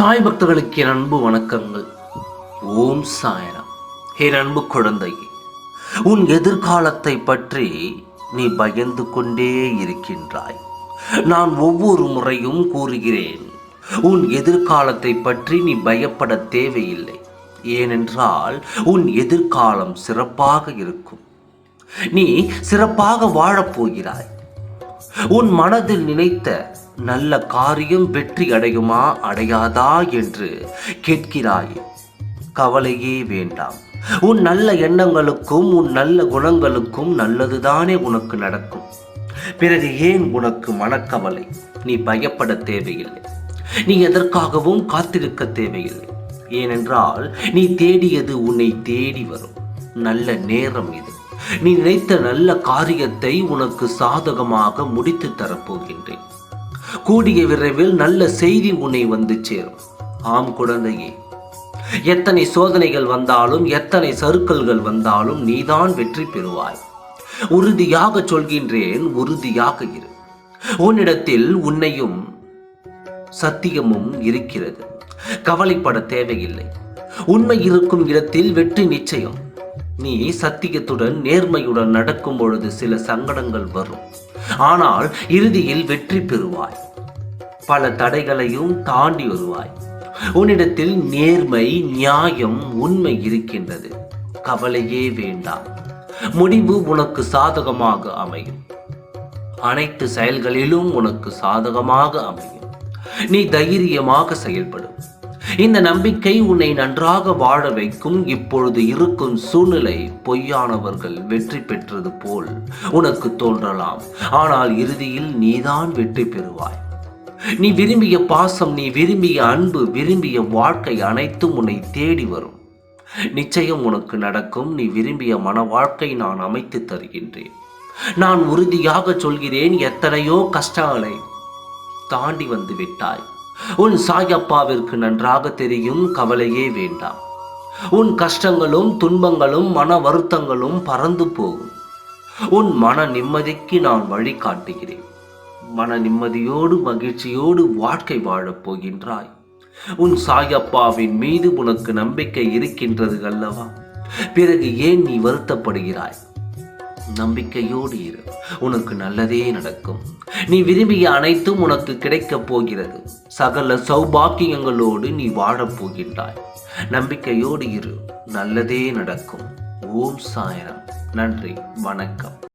சாய் பக்தர்களுக்கு என் அன்பு வணக்கங்கள். ஓம் சாயனா என் அன்பு குழந்தை உன் எதிர்காலத்தை பற்றி நீ பயந்து கொண்டே இருக்கின்றாய். நான் ஒவ்வொரு முறையும் கூறுகிறேன் உன் எதிர்காலத்தை பற்றி நீ பயப்பட தேவையில்லை. ஏனென்றால் உன் எதிர்காலம் சிறப்பாக இருக்கும். நீ சிறப்பாக வாழப்போகிறாய் உன் மனதில் நினைத்த நல்ல காரியம் வெற்றி அடையுமா அடையாதா என்று கேட்கிறாய். கவலையே வேண்டாம். உன் நல்ல எண்ணங்களுக்கும் உன் நல்ல குணங்களுக்கும் நல்லதுதானே உனக்கு நடக்கும். பிறகு ஏன் உனக்கு மனக்கவலை? நீ பயப்பட தேவையில்லை. நீ எதற்காகவும் காத்திருக்க தேவையில்லை. ஏனென்றால் நீ தேடியது உன்னை தேடி வரும். நல்ல நேரம் இது. நீ நினைத்த நல்ல காரியத்தை உனக்கு சாதகமாக முடித்து தரப்போகின்றேன். கூடிய விரைவில் நல்ல செய்தி உன்னை வந்து சேரும். ஆம் குழந்தையே எத்தனை சோதனைகள் வந்தாலும் எத்தனை சறுக்கல்கள் வந்தாலும் நீதான் வெற்றி பெறுவாய். உறுதியாக சொல்கின்றேன் உறுதியாக இரு. உன்னிடத்தில் உன்னையும் சத்தியமும் இருக்கிறது. கவலைப்பட தேவையில்லை. உண்மை இருக்கும் இடத்தில் வெற்றி நிச்சயம். நீ சத்தியத்துடன் நேர்மையுடன் நடக்கும் பொழுது சில சங்கடங்கள் வரும். ஆனால் இறுதியில் வெற்றி பெறுவாய். பல தடைகளையும் தாண்டி வருவாய். உன்னிடத்தில் நேர்மை நியாயம் உண்மை இருக்கின்றது. கவலையே வேண்டாம். முடிவு உனக்கு சாதகமாக அமையும். அனைத்து செயல்களிலும் உனக்கு சாதகமாக அமையும். நீ தைரியமாக செயல்படும் இந்த நம்பிக்கை உன்னை நன்றாக வாழ வைக்கும். இப்பொழுது இருக்கும் சூழ்நிலை பொய்யானவர்கள் வெற்றி பெற்றது போல் உனக்கு தோன்றலாம். ஆனால் இறுதியில் நீதான் வெற்றி பெறுவாய். நீ விரும்பிய பாசம் நீ விரும்பிய அன்பு விரும்பிய வாழ்க்கை அனைத்தும் உன்னை தேடி வரும். நிச்சயம் உனக்கு நடக்கும். நீ விரும்பிய மன வாழ்க்கை நான் அமைத்து தருகின்றேன். நான் உறுதியாக சொல்கிறேன். எத்தனையோ கஷ்டங்களை தாண்டி வந்து விட்டாய். உன் சாயப்பாவிற்கு நன்றாக தெரியும் கவலையே வேண்டாம். உன் கஷ்டங்களும் துன்பங்களும் மன வருத்தங்களும் பறந்து போகும். உன் மன நிம்மதிக்கு நான் வழி காட்டுகிறேன். மன நிம்மதியோடு மகிழ்ச்சியோடு வாழ்க்கை வாழப் போகின்றாய். உன் சாயப்பாவின் மீது உனக்கு நம்பிக்கை இருக்கின்றது அல்லவா? பிறகு ஏன் நீ வருத்தப்படுகிறாய்? நம்பிக்கையோடு இரு. உனக்கு நல்லதே நடக்கும். நீ விரும்பிய அனைத்தும் உனக்கு கிடைக்கப் போகிறது. சகல சௌபாக்கியங்களோடு நீ வாழப் போகின்றாய். நம்பிக்கையோடு இரு. நல்லதே நடக்கும். ஓம் சாயனம் நன்றி. வணக்கம்.